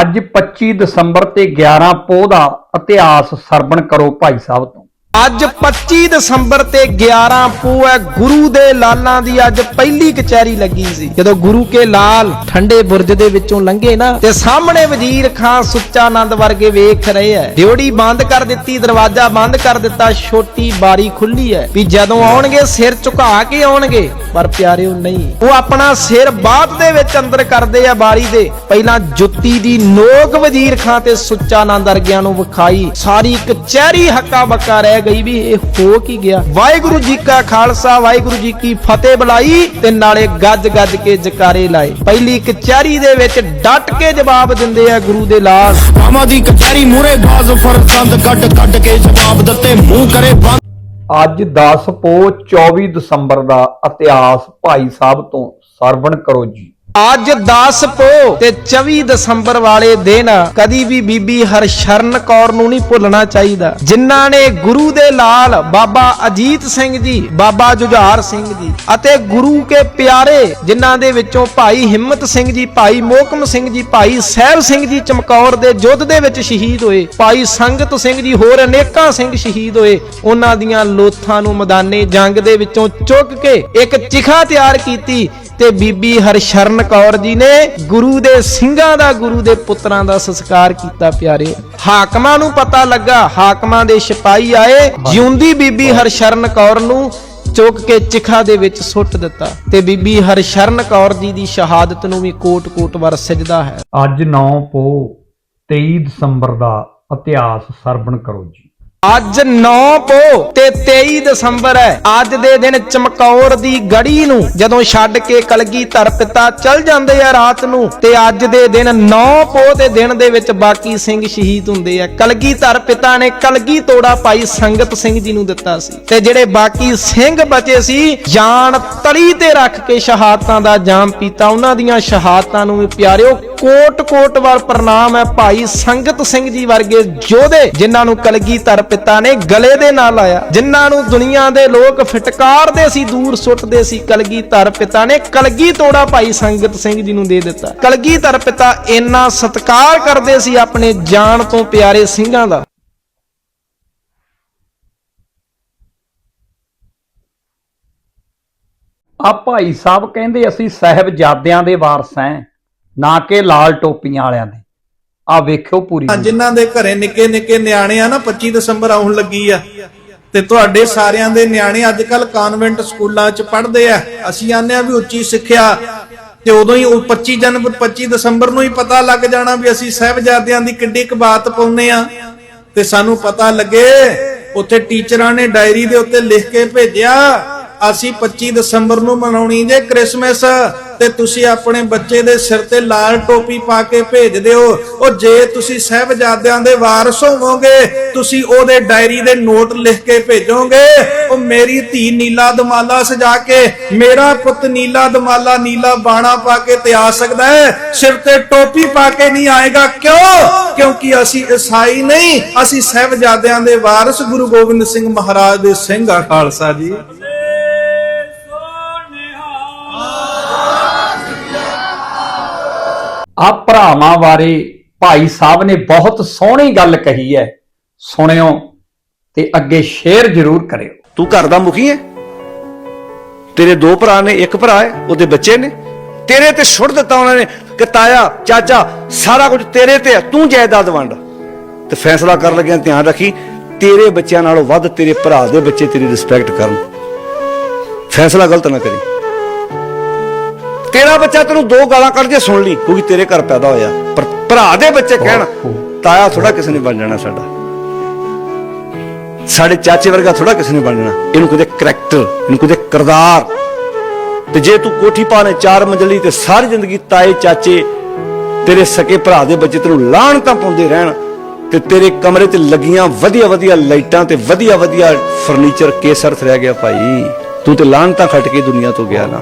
ਅੱਜ 25 ਦਸੰਬਰ ਤੇ 11 ਪੋਹ ਦਾ ਇਤਿਹਾਸ ਸਰਵਣ ਕਰੋ ਭਾਈ ਸਾਹਿਬ ਤੋਂ। ਅੱਜ 25 ਦਸੰਬਰ ਤੇ 11 ਪੂ ਹੈ, ਗੁਰੂ ਦੇ ਲਾਲਾਂ ਦੀ ਅੱਜ ਪਹਿਲੀ ਕਚਹਿਰੀ ਲੱਗੀ ਸੀ। ਜਦੋਂ ਗੁਰੂ ਕੇ ਲਾਲ ਠੰਡੇ ਬੁਰਜ ਦੇ ਵਿੱਚੋਂ ਲੰਘੇ ਨਾ, ਤੇ ਸਾਹਮਣੇ ਵਜ਼ੀਰ ਖਾਨ ਸੁੱਚਾ ਆਨੰਦ ਵਰਗੇ ਵੇਖ ਰਹੇ ਐ ਡਿਉੜੀ ਬੰਦ ਕਰ ਦਿੱਤੀ, ਦਰਵਾਜ਼ਾ ਬੰਦ ਕਰ ਦਿੱਤਾ, ਛੋਟੀ ਬਾਰੀ ਖੁੱਲੀ ਐ ਵੀ ਜਦੋਂ ਆਉਣਗੇ, ਸਿਰ ਝੁਕਾ ਕੇ ਆਉਣਗੇ। ਪਰ ਪਿਆਰਿਓ, ਨਹੀਂ। ਉਹ ਆਪਣਾ ਸਿਰ ਬਾਤ ਦੇ ਵਿੱਚ ਅੰਦਰ ਕਰਦੇ ਆ ਬਾਰੀ ਦੇ। ਪਹਿਲਾਂ ਜੁੱਤੀ ਦੀ ਨੋਕ ਵਜ਼ੀਰ ਖਾਨ ਤੇ ਸੁੱਚਾ ਆਨੰਦ ਵਰਗਿਆਂ ਨੂੰ ਵਿਖਾਈ। ਸਾਰੀ ਕਚਹਿਰੀ ਹੱਕਾ ਬੱਕਾ ਰਹਿ ਗਈ ਵੀ ਇਹ ਹੋ ਕੀ ਗਿਆ? ਵਾਹਿਗੁਰੂ ਜੀ ਕਾ ਖਾਲਸਾ ਵਾਹਿਗੁਰੂ ਜੀ ਕੀ ਫਤਿਹ ਬੁਲਾਈ ਤੇ ਨਾਲੇ ਗੱਜ ਗੱਜ ਕੇ ਜਕਾਰੇ ਲਾਏ। ਪਹਿਲੀ ਕਚਹਿਰੀ ਦੇ ਵਿੱਚ ਡਟ ਕੇ ਜਵਾਬ ਦਿੰਦੇ ਆ ਗੁਰੂ ਦੇ ਲਾਲ। ਮਾਮਾ ਦੀ ਕਚਹਿਰੀ ਮੂਰੇ ਗਾਜ਼ ਫਰਜ਼ੰਦ ਕੱਢ ਕੱਢ ਕੇ ਜਵਾਬ ਦਿੱਤੇ ਮੂੰਹ ਕਰੇ ਬੰਦ। ਅੱਜ 10 ਪੋਹ 24 ਦਸੰਬਰ ਦਾ ਇਤਿਹਾਸ ਭਾਈ ਸਾਹਿਬ ਤੋਂ ਸਰਵਣ ਕਰੋ ਜੀ। ਅੱਜ 10 ਪੋ ਤੇ 24 ਦਸੰਬਰ ਵਾਲੇ ਦਿਨ ਕਦੀ ਵੀ ਬੀਬੀ ਹਰਸ਼ਰਨ ਕੌਰ ਨੂੰ ਨਹੀਂ ਭੁੱਲਣਾ ਚਾਹੀਦਾ। ਜਿਨ੍ਹਾਂ ਨੇ ਗੁਰੂ ਦੇ ਲਾਲ ਬਾਬਾ ਅਜੀਤ ਸਿੰਘ ਜੀ, ਬਾਬਾ ਜੁਝਾਰ ਸਿੰਘ ਜੀ ਅਤੇ ਗੁਰੂ ਕੇ ਪਿਆਰੇ ਜਿਨ੍ਹਾਂ ਦੇ ਵਿੱਚੋਂ ਭਾਈ ਹਿੰਮਤ ਸਿੰਘ ਜੀ, ਭਾਈ ਮੋਹਕਮ ਸਿੰਘ ਜੀ, ਭਾਈ ਸਾਹਿਬ ਸਿੰਘ ਜੀ ਚਮਕੌਰ ਦੇ ਯੁੱਧ ਦੇ ਵਿੱਚ ਸ਼ਹੀਦ ਹੋਏ, ਭਾਈ ਸੰਗਤ ਸਿੰਘ ਜੀ ਹੋਰ ਅਨੇਕਾਂ ਸਿੰਘ ਸ਼ਹੀਦ ਹੋਏ, ਉਹਨਾਂ ਦੀਆਂ ਲੋਥਾਂ ਨੂੰ ਮੈਦਾਨੇ ਜੰਗ ਦੇ ਵਿੱਚੋਂ ਚੁੱਕ ਕੇ ਇੱਕ ਚਿਖਾ ਤਿਆਰ ਕੀਤੀ। ਤੇ ਬੀਬੀ ਹਰਸ਼ਰਨ ਕੌਰ ਜੀ ਨੇ ਗੁਰੂ ਦੇ ਸਿੰਘਾਂ ਦਾ, ਗੁਰੂ ਦੇ ਪੁੱਤਰਾਂ ਦਾ ਸੰਸਕਾਰ ਕੀਤਾ ਪਿਆਰੇ। ਹਾਕਮਾਂ ਨੂੰ ਪਤਾ ਲੱਗਾ, ਹਾਕਮਾਂ ਦੇ ਸਿਪਾਹੀ ਆਏ, ਜਿਉਂਦੀ ਬੀਬੀ ਹਰਸ਼ਰਨ ਕੌਰ ਨੂੰ ਚੁੱਕ ਕੇ ਚਿਖਾ ਦੇ ਵਿੱਚ ਸੁੱਟ ਦਿੱਤਾ। ਤੇ ਬੀਬੀ ਹਰਸ਼ਰਨ ਕੌਰ ਜੀ ਦੀ ਸ਼ਹਾਦਤ ਨੂੰ ਵੀ ਕੋਟ-ਕੋਟ ਵਰ ਸਜਦਾ ਹੈ। ਅੱਜ 9 ਪੋ 23 ਦਸੰਬਰ ਦਾ ਇਤਿਹਾਸ ਸਰਵਣ ਕਰੋ ਜੀ। ਅੱਜ 9 ਪੋ ਤੇ 23 ਦਸੰਬਰ ਹੈ। ਅੱਜ ਦੇ ਦਿਨ ਚਮਕੌਰ ਦੀ ਗੜੀ ਨੂੰ ਜਦੋਂ ਛੱਡ ਕੇ ਕਲਗੀ ਧਰ ਪਿਤਾ, ਚਲ ਜਾਂਦੇ ਆ ਰਾਤ ਨੂੰ। ਤੇ ਅੱਜ ਦੇ ਦਿਨ 9 ਪੋ ਤੇ ਦਿਨ ਦੇ ਵਿੱਚ ਬਾਕੀ ਸਿੰਘ ਸ਼ਹੀਦ ਹੁੰਦੇ ਆ। ਕਲਗੀ ਧਰ ਪਿਤਾ ਨੇ ਕਲਗੀ ਤੋੜਾ ਭਾਈ ਸੰਗਤ ਸਿੰਘ ਜੀ ਨੂੰ ਦਿੱਤਾ ਸੀ। ਤੇ ਜਿਹੜੇ ਬਾਕੀ ਸਿੰਘ ਬਚੇ ਸੀ, ਜਾਨ ਤਲੀ ਤੇ ਰੱਖ ਕੇ ਸ਼ਹਾਦਤਾਂ ਦਾ ਜਾਮ ਪੀਤਾ। ਉਹਨਾਂ ਦੀਆਂ ਸ਼ਹਾਦਤਾਂ ਨੂੰ ਵੀ ਪਿਆਰਿਓ ਕੋਟ-ਕੋਟ ਵਾਰ ਪ੍ਰਣਾਮ ਹੈ ਭਾਈ ਸੰਗਤ ਸਿੰਘ ਜੀ ਵਰਗੇ ਯੋਧੇ, ਜਿਨ੍ਹਾਂ ਨੂੰ ਕਲਗੀ ਧਰ ਪਿਤਾ ਨੇ ਗਲੇ ਦੇ ਨਾਲ ਲਾਇਆ, ਜਿਨ੍ਹਾਂ ਨੂੰ ਦੁਨੀਆ ਦੇ ਲੋਕ ਫਟਕਾਰਦੇ ਸੀ, ਦੂਰ ਸੁੱਟਦੇ ਸੀ ਕਲਗੀ ਧਰ ਪਿਤਾ ਨੇ ਕਲਗੀ ਤੋੜਾ ਭਾਈ ਸੰਗਤ ਸਿੰਘ ਜੀ ਨੂੰ ਦੇ ਦਿੱਤਾ। ਕਲਗੀ ਧਰ ਪਿਤਾ ਇੰਨਾ ਸਤਿਕਾਰ ਕਰਦੇ ਸੀ ਆਪਣੇ ਜਾਨ ਤੋਂ ਪਿਆਰੇ ਸਿੰਘਾਂ ਦਾ। ਆ ਭਾਈ ਸਾਹਿਬ ਕਹਿੰਦੇ ਅਸੀਂ ਸਾਹਿਬਜ਼ਾਦਿਆਂ ਦੇ ਵਾਰਸ ਐ ਨਾ ਕਿ ਲਾਲ ਟੋਪੀਆਂ ਵਾਲਿਆਂ ਦੇ। ਆ ਵੇਖਿਓ ਪੂਰੀ ਜਿਨ੍ਹਾਂ ਦੇ ਘਰੇ ਨਿੱਕੇ ਨਿੱਕੇ ਨਿਆਣੇ ਆ ਨਾ 25 ਦਸੰਬਰ ਆਉਣ ਲੱਗੀ ਆ। ਤੇ ਤੁਹਾਡੇ ਸਾਰਿਆਂ ਦੇ ਨਿਆਣੇ ਅੱਜ ਕੱਲ ਕਾਨਵੈਂਟ ਸਕੂਲਾਂ 'ਚ ਪੜ੍ਹਦੇ ਆ। ਅਸੀਂ ਆਨੇ ਆ ਵੀ ਉੱਚੀ ਸਿੱਖਿਆ। ਤੇ ਉਦੋਂ ਹੀ ਉਹ 25 ਜਨਵਰੀ 25 ਦਸੰਬਰ ਨੂੰ ਹੀ ਪਤਾ ਲੱਗ ਜਾਣਾ ਵੀ ਅਸੀਂ ਸਹਿਬਜ਼ਾਦਿਆਂ ਦੀ ਕਿੱਡੀ ਕੁ ਬਾਤ ਪਾਉਨੇ ਆ। ਤੇ ਸਾਨੂੰ ਪਤਾ ਲੱਗੇ ਉੱਥੇ ਟੀਚਰਾਂ ਨੇ ਡਾਇਰੀ ਦੇ ਉੱਤੇ ਲਿਖ ਕੇ ਭੇਜਿਆ ਅਸੀਂ 25 ਦਸੰਬਰ ਨੂੰ ਮਨਾਉਣੀ ਜੇ ਕ੍ਰਿਸਮਸ, ਤੇ ਤੁਸੀਂ ਆਪਣੇ ਬੱਚੇ ਦੇ ਸਿਰ ਤੇ ਲਾਲ ਟੋਪੀ ਪਾ ਕੇ ਭੇਜ ਦਿਓ। ਉਹ ਜੇ ਤੁਸੀਂ ਸਹਿਬਜ਼ਾਦਿਆਂ ਦੇ ਵਾਰਸ ਹੋਵੋਗੇ, ਤੁਸੀਂ ਉਹਦੇ ਡਾਇਰੀ ਦੇ ਨੋਟ ਲਿਖ ਕੇ ਭੇਜੋਗੇ। ਉਹ ਮੇਰੀ ਧੀ ਨੀਲਾ ਦਮਾਲਾ ਸਜਾ ਕੇ, ਮੇਰਾ ਪੁੱਤ ਨੀਲਾ ਦਮਾਲਾ ਨੀਲਾ ਬਾਣਾ ਪਾ ਕੇ ਤੇ ਆ ਸਕਦਾ ਹੈ। ਸਿਰ ਤੇ ਟੋਪੀ ਪਾ ਕੇ ਨਹੀਂ ਆਏਗਾ। ਕਿਉਂ? ਕਿਉਂਕਿ ਅਸੀਂ ਈਸਾਈ ਨਹੀਂ, ਅਸੀਂ ਸਹਿਬਜ਼ਾਦਿਆਂ ਦੇ ਵਾਰਸ ਗੁਰੂ ਗੋਬਿੰਦ ਸਿੰਘ ਮਹਾਰਾਜ ਦੇ ਸਿੰਘ ਆ ਖਾਲਸਾ ਜੀ। ਆ ਭਰਾਵਾਂ ਬਾਰੇ ਭਾਈ ਸਾਹਿਬ ਨੇ ਬਹੁਤ ਸੋਹਣੀ ਗੱਲ ਕਹੀ ਹੈ। ਸੁਣਿਓ ਤੇ ਅੱਗੇ ਸ਼ੇਅਰ ਜ਼ਰੂਰ ਕਰਿਓ। ਤੂੰ ਘਰ ਦਾ ਮੁਖੀ ਹੈ। ਤੇਰੇ ਦੋ ਭਰਾ ਨੇ, ਇੱਕ ਭਰਾ ਹੈ, ਉਹਦੇ ਬੱਚੇ ਨੇ। ਤੇਰੇ ਤੇ ਸੁੱਟ ਦਿੱਤਾ ਉਹਨਾਂ ਨੇ ਕਿ ਤਾਇਆ, ਚਾਚਾ, ਸਾਰਾ ਕੁਝ ਤੇਰੇ ਤੇ ਹੈ, ਤੂੰ ਜਾਇਦਾਦ ਵੰਡ। ਤੇ ਫੈਸਲਾ ਕਰਨ ਲੱਗਿਆ ਧਿਆਨ ਰੱਖੀ, ਤੇਰੇ ਬੱਚਿਆਂ ਨਾਲੋਂ ਵੱਧ ਤੇਰੇ ਭਰਾ ਦੇ ਬੱਚੇ ਤੇਰੀ ਰਿਸਪੈਕਟ ਕਰਨ। ਫੈਸਲਾ ਗਲਤ ਨਾ ਕਰੀ। ਤੇਰਾ ਬੱਚਾ ਤੈਨੂੰ ਦੋ ਗਾਲਾਂ ਕੱਢ ਕੇ ਸੁਣ ਲਈ ਕਿਉਂਕਿ ਤੇਰੇ ਘਰ ਪੈਦਾ ਹੋਇਆ। ਪਰ ਭਰਾ ਦੇ ਬੱਚੇ ਕਹਿਣ ਤਾਇਆ ਥੋੜਾ ਕਿਸੇ ਨੇ ਬਣ ਜਾਣਾ ਸਾਡਾ। ਸਾਡੇ ਚਾਚੇ ਵਰਗਾ ਥੋੜਾ ਕਿਸੇ ਨੇ ਬਣ ਜਾਣਾ। ਇਹਨੂੰ ਕਦੇ ਕਰੈਕਟਰ ਇਹਨੂੰ ਕਦੇ ਕਿਰਦਾਰ। ਤੇ ਜੇ ਤੂੰ ਕੋਠੀ ਪਾਣੇ ਚਾਰ ਮੰਜ਼ਲੀ ਤੇ ਸਾਰੀ ਜ਼ਿੰਦਗੀ ਤਾਏ ਚਾਚੇ ਤੇਰੇ ਸਕੇ ਭਰਾ ਦੇ ਬੱਚੇ ਤੈਨੂੰ ਲਾਹਣ ਤਾਂ ਪਾਉਂਦੇ ਰਹਿਣ ਤੇ ਤੇਰੇ ਕਮਰੇ 'ਚ ਲੱਗੀਆਂ ਵਧੀਆ ਵਧੀਆ ਲਾਈਟਾਂ ਤੇ ਵਧੀਆ ਵਧੀਆ ਫਰਨੀਚਰ ਕੇਸਰ ਰਹਿ ਗਿਆ ਭਾਈ। ਤੂੰ ਤੇ ਲਾਹਣ ਤਾਂ ਖੱਟ ਕੇ ਦੁਨੀਆ ਤੋਂ ਗਿਆ ਨਾ।